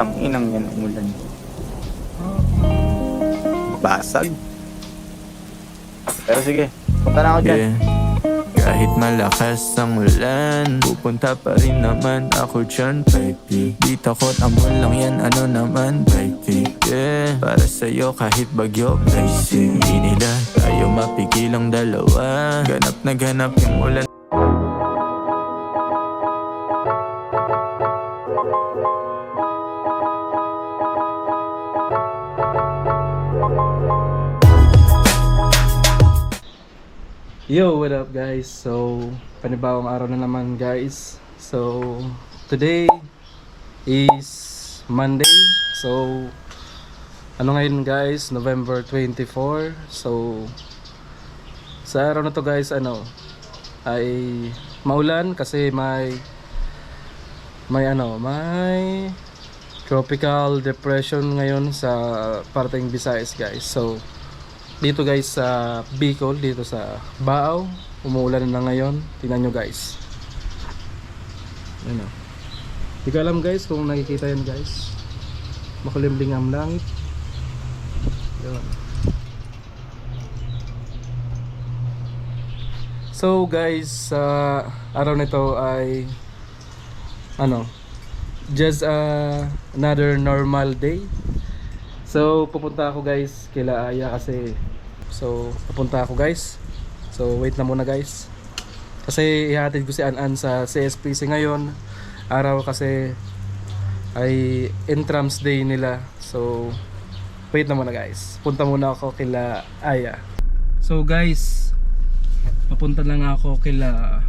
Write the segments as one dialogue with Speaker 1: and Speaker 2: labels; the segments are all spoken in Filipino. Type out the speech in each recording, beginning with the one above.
Speaker 1: Tang inang yan ang ulan. Basag. Pero sige, punta na ako dyan.
Speaker 2: Yeah. Kahit malakas ang ulan Pupunta pa rin naman ako dyan, baby Di takot amon lang yan, ano naman, baby Yeah, para sa'yo kahit bagyo, blazing Di nila tayo mapigilang dalawa Ganap na ganap yung ulan
Speaker 3: Yo, what up guys? So, panibawang araw na naman guys. So, today is Monday. So, ano ngayon guys? November 24. So, sa araw na to guys, ano, ay maulan kasi may may ano, may tropical depression ngayon sa parteng Visayas guys. So, dito guys sa Bicol, dito sa Baaw, umuulan na ngayon. Tingnan nyo guys. Ano? Hindi ko alam guys kung nakikita yan guys. Makulimlim ang langit. Yun. So guys, sa araw nito ay ano, just uh, another normal day. So, pupunta ako guys kila Aya kasi So, pupunta ako guys. So, wait na muna guys. Kasi ihatid ko si An-An sa CSPC ngayon. Araw kasi ay entrance day nila. So, wait na muna guys. Punta muna ako kila Aya. So guys, papunta lang ako kila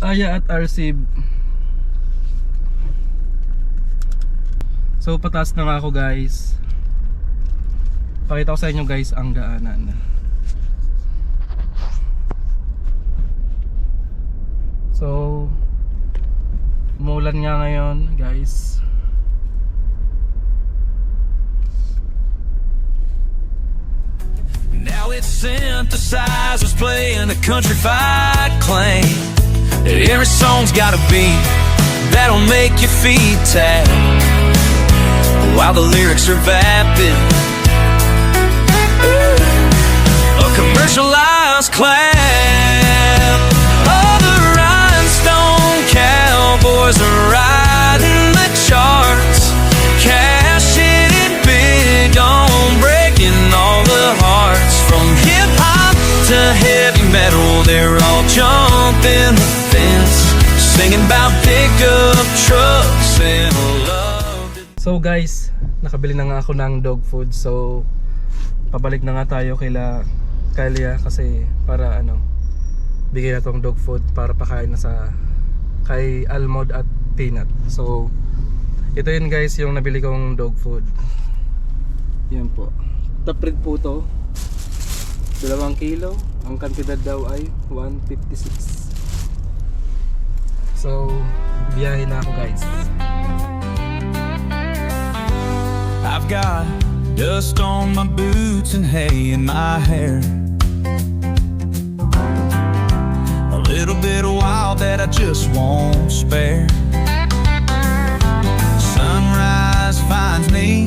Speaker 3: Aya at RC So pataas na nga ako guys Pakita ko sa inyo guys ang daanan. So Umulan nga ngayon guys.
Speaker 4: Now it's synthesizers playing a country fight claim. That every song's got a beat that'll make your feet tap. While the lyrics are vapid. Commercialized clap. All the rhinestone cowboys are riding the charts, cashing it big on breaking all the hearts. From hip hop to heavy metal, they're all jumping the fence, singing about pickup trucks and love.
Speaker 3: So guys, nakabili na nga ako ng dog food. So pabalik na nga tayo kila Kalia kasi para ano bigay na tong dog food para pakain na sa kay Almond at Peanut. So ito yun guys yung nabili kong dog food. Yan po. Taprid po to. Dalawang kilo. Ang kantidad daw ay 156. So, biyahe na ako guys.
Speaker 4: I've got dust on my boots and hay in my hair. Wild that I just won't spare. Sunrise finds me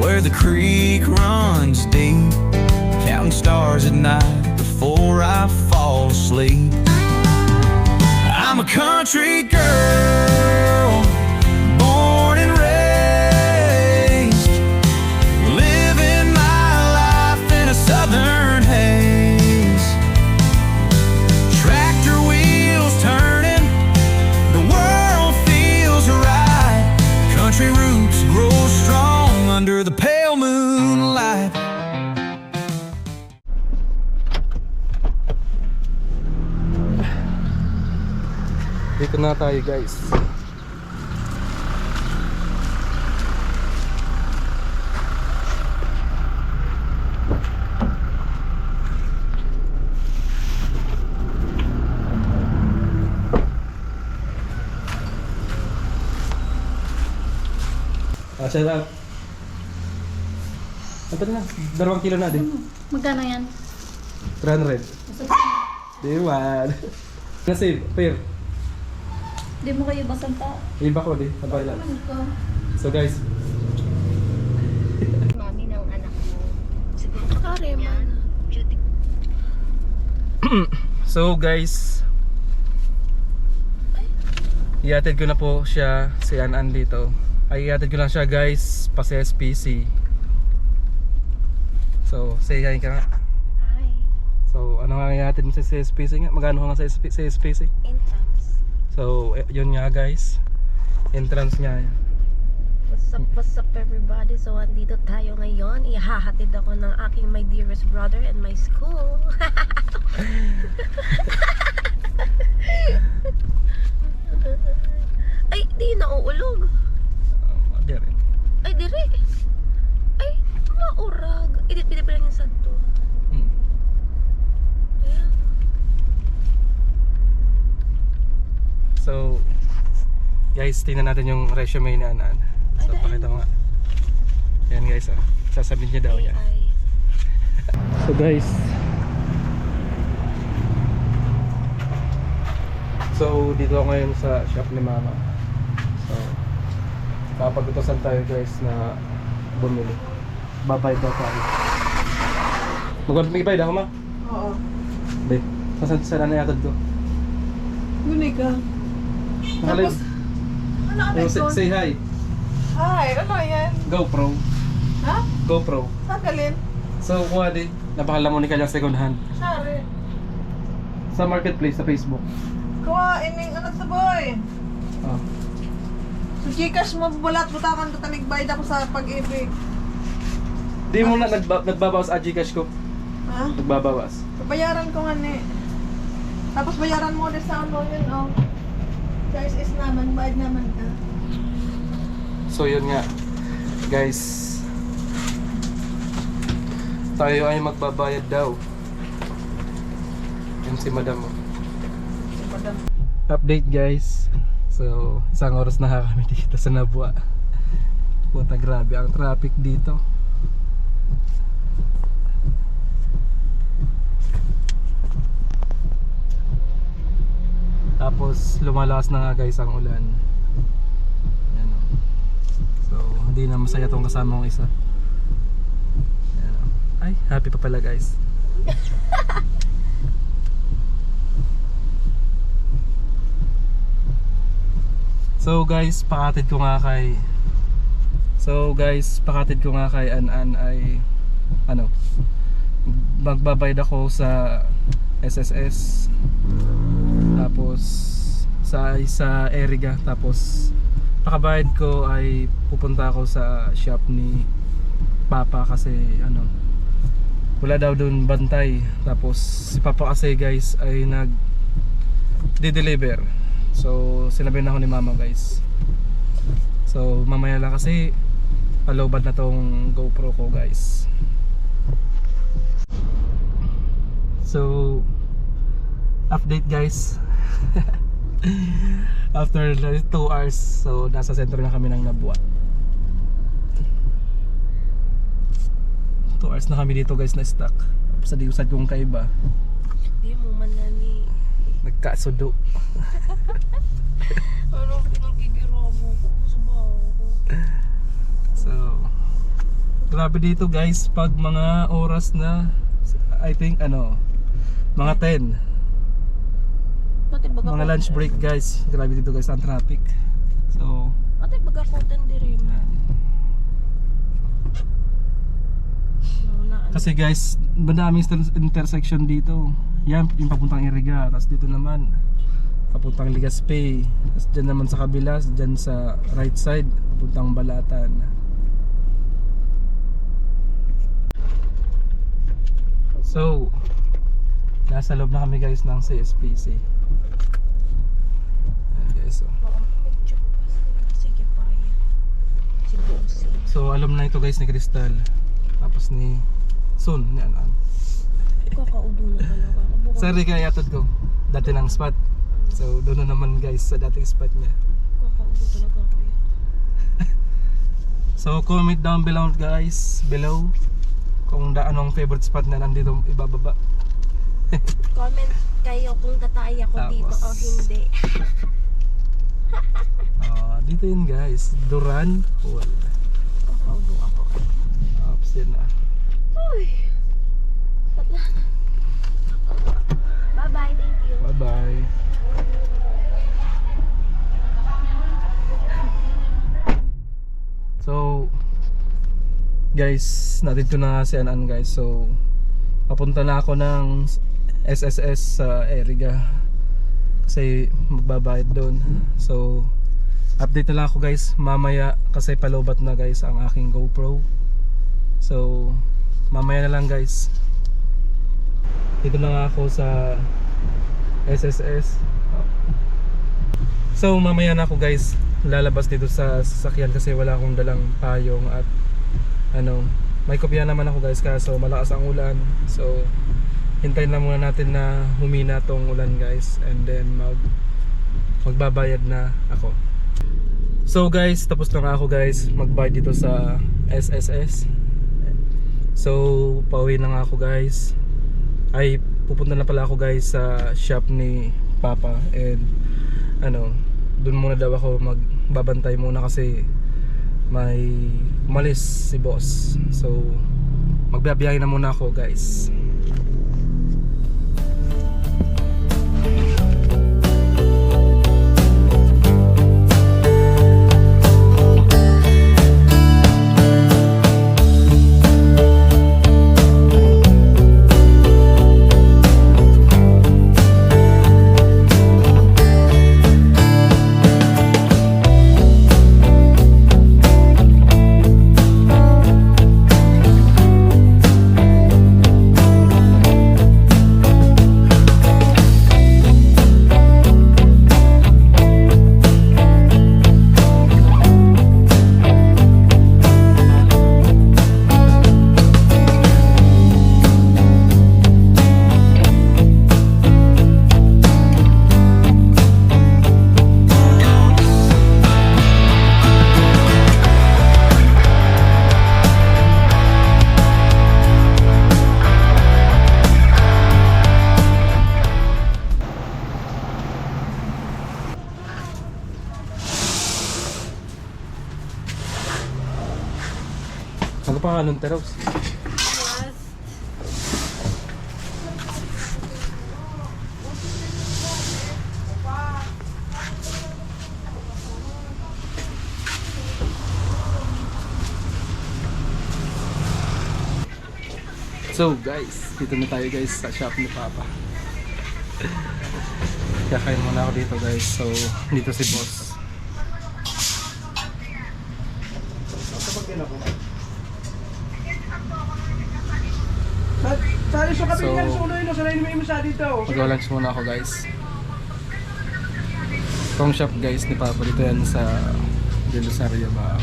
Speaker 4: where the creek runs deep, counting stars at night before I fall asleep. I'm a country girl,
Speaker 3: Dito na tayo guys. Ah, shut up. Ito na, dalawang kilo na din.
Speaker 5: Magkano yan?
Speaker 3: 300. Di ba? Pair.
Speaker 5: Di mo kayo basang pa.
Speaker 3: Iba ko di, sabay lang. So guys,
Speaker 5: Mami ng anak mo. Siguro kakareman. Beauty
Speaker 3: so guys, iatid ko na po siya si Anan dito. Ay iatid ko na siya guys pa sa SPC. So, say hi ka nga.
Speaker 5: Hi.
Speaker 3: So, ano nga iatid mo sa SPC nga? Magkano ka nga sa, SP, sa SPC?
Speaker 5: Intrams.
Speaker 3: So, eh, yun nga guys. Entrance niya.
Speaker 5: What's up, what's up everybody? So, andito tayo ngayon. Ihahatid ako ng aking my dearest brother and my school. Ay, di nauulog.
Speaker 3: Uh, dire.
Speaker 5: Ay, dire. Ay, maurag. Idit, pwede pa lang yung santo.
Speaker 3: Hmm.
Speaker 5: Ayan.
Speaker 3: So, guys, tingnan natin yung resume ni Anan. So, pakita mo nga. Yan guys, ah. sasabihin niya daw yan. So guys So dito ako ngayon sa shop ni mama So Kapagutosan tayo guys na bumili Babay daw tayo Magbabayad ako ma?
Speaker 6: Oo.
Speaker 3: Be, saan saan na yatad ko?
Speaker 6: Guni ka.
Speaker 3: Nakalin,
Speaker 6: Tapos, ano ka
Speaker 3: yung say, say hi
Speaker 6: Hi, ano yan?
Speaker 3: GoPro
Speaker 6: Ha?
Speaker 3: GoPro
Speaker 6: Saan galin?
Speaker 3: So kuha din Napakalam mo ni kanyang second hand
Speaker 6: Sari.
Speaker 3: Sa marketplace sa Facebook
Speaker 6: Kuha, ining ano to boy.
Speaker 3: oh.
Speaker 6: So, Gcash mo, bulat, butakan to tanig-bayad ako sa pag-ibig.
Speaker 3: Di mo na nagba, nagbabawas ang Gcash ko
Speaker 6: Ha?
Speaker 3: Nagbabawas
Speaker 6: So, bayaran ko nga ni. Tapos bayaran mo din sa ano yun, oh. Guys, is naman, bayad naman ka.
Speaker 3: So yun nga Guys Tayo ay magbabayad daw Yan si madam oh.
Speaker 6: Si madam.
Speaker 3: Update guys So isang oras na kami dito sa Nabua Puta grabe ang traffic dito Tapos lumalakas na nga guys ang ulan. Yan o So hindi na masaya tong kasama kong isa. Yan o Ay happy pa pala guys. So guys, pakatid ko nga kay So guys, pakatid ko nga kay An-An ay ano magbabayad ako sa SSS tapos sa sa Eriga tapos pakabayad ko ay pupunta ako sa shop ni Papa kasi ano wala daw doon bantay. Tapos si Papa kasi guys ay nag de-deliver so sinabi na ako ni Mama guys. So mamaya lang kasi alobad na tong GoPro ko guys. So update guys after 2 hours so nasa sentro na kami ng Nabua. 2 hours na kami dito guys na stuck. Sa diusad kong kaiba.
Speaker 5: Di mo man na ni...
Speaker 3: nagkasudo
Speaker 5: Ano pinagkikirabo ko sa baho ko?
Speaker 3: so grabe dito guys pag mga oras na I think ano mga 10
Speaker 5: Pati baga
Speaker 3: mga lunch break guys grabe dito guys ang traffic so
Speaker 5: Pati baga kotan di rin.
Speaker 3: yan.
Speaker 5: No, na, ano.
Speaker 3: Kasi guys, madaming inter- intersection dito. Yan, yung papuntang Iriga. Tapos dito naman, papuntang Ligaspe. Tapos dyan naman sa kabila, dyan sa right side, papuntang Balatan. So, nasa loob na kami guys ng CSPC. Ayan guys, oh.
Speaker 5: Baka may check pa sila. Sige pa yan.
Speaker 3: So, alam na ito guys ni Crystal. Tapos ni Sun, ni Anan.
Speaker 5: Kakaudo na. Bukas
Speaker 3: Sorry kaya yatod ko. Dati ng spot. So doon na naman guys sa dating spot niya.
Speaker 5: kakaudo talaga ako.
Speaker 3: So comment down below guys, below kung da anong favorite spot na nandito ibababa.
Speaker 5: Comment kayo kung tatay ako dito
Speaker 3: Tapos.
Speaker 5: o hindi.
Speaker 3: Di Dito yun guys. Duran Hall.
Speaker 5: Nakaubo ako.
Speaker 3: Ops yun na.
Speaker 5: Uy! Bye-bye, thank you.
Speaker 3: Bye bye. So guys, nandito na si Anan guys. So papunta na ako ng SSS sa Eriga. Kasi magbabayad doon. So update na lang ako guys mamaya kasi palobat na guys ang aking GoPro. So mamaya na lang guys. Dito na ako sa SSS. So mamaya na ako guys lalabas dito sa sasakyan kasi wala akong dalang payong at ano may kopya naman ako guys kaso malakas ang ulan so hintayin lang muna natin na humina tong ulan guys and then mag magbabayad na ako so guys tapos na nga ako guys. Magbayad dito sa SSS so pauwi na nga ako guys. Ay pupunta na pala ako guys sa shop ni Papa. And ano doon muna daw ako magbabantay muna kasi may umalis si boss. So magbabiyahe na muna ako guys ano pa nga nun Teros? So guys, dito na tayo guys sa shop ni Papa. Kakain muna ako dito guys. So, dito si boss.
Speaker 6: Sali sa
Speaker 3: So. Mag-lunch muna ako guys. Itong shop guys ni Papa dito yan sa Del Rosario ba.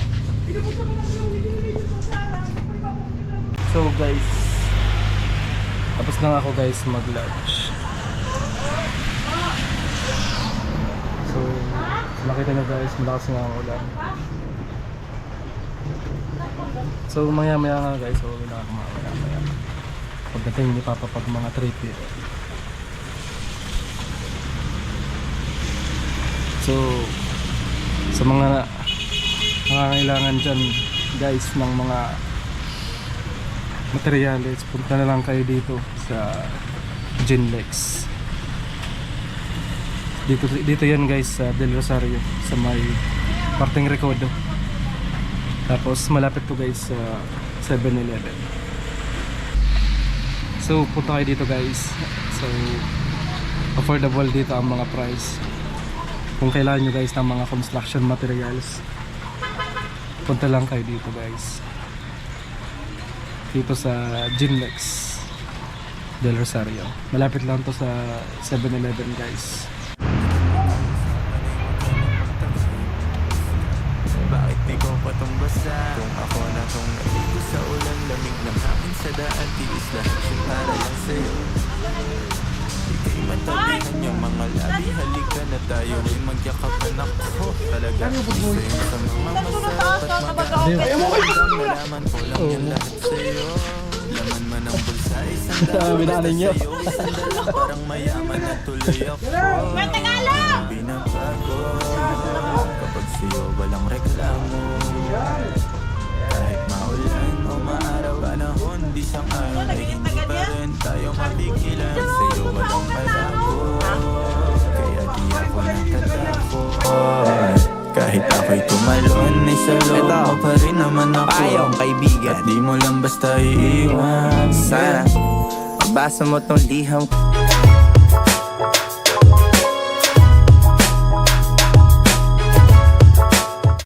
Speaker 3: So guys, tapos na ako guys mag-lunch. So, makita nyo guys, malakas nga ang ulan. So maya maya nga guys, so na ako maya maya. Pagdating ni Papa pag mga 3 p.m. So, sa mga nangangailangan dyan guys ng mga materyales, punta na lang kayo dito sa Genlex. Dito, dito yan guys sa Del Rosario sa may Parting Recodo. Tapos malapit to guys sa 7-Eleven. So punta kayo dito guys. So affordable dito ang mga price. Kung kailangan nyo guys ng mga construction materials punta lang kayo dito guys. Dito sa Ginlex Del Rosario. Malapit lang to sa 7-Eleven guys
Speaker 2: hangin sa daan Tiis lahat yung para lang sa'yo. Ika'y matabihan yung mga labi. Halika na tayo. Rin magyakapan ako. Talaga isa yun sa mga masarap at magaang Malaman ko lang yan lahat sa'yo. Laman man ang bulsa Isang
Speaker 3: Sabi na alin niyo.
Speaker 2: sa'yo. Parang mayaman na tuloy ako. Binabago sa loob
Speaker 1: Ito.
Speaker 2: mo pa rin naman ako
Speaker 1: Payong kaibigan.
Speaker 2: At di mo lang basta iiwan
Speaker 1: Sana Mabasa mo tong liham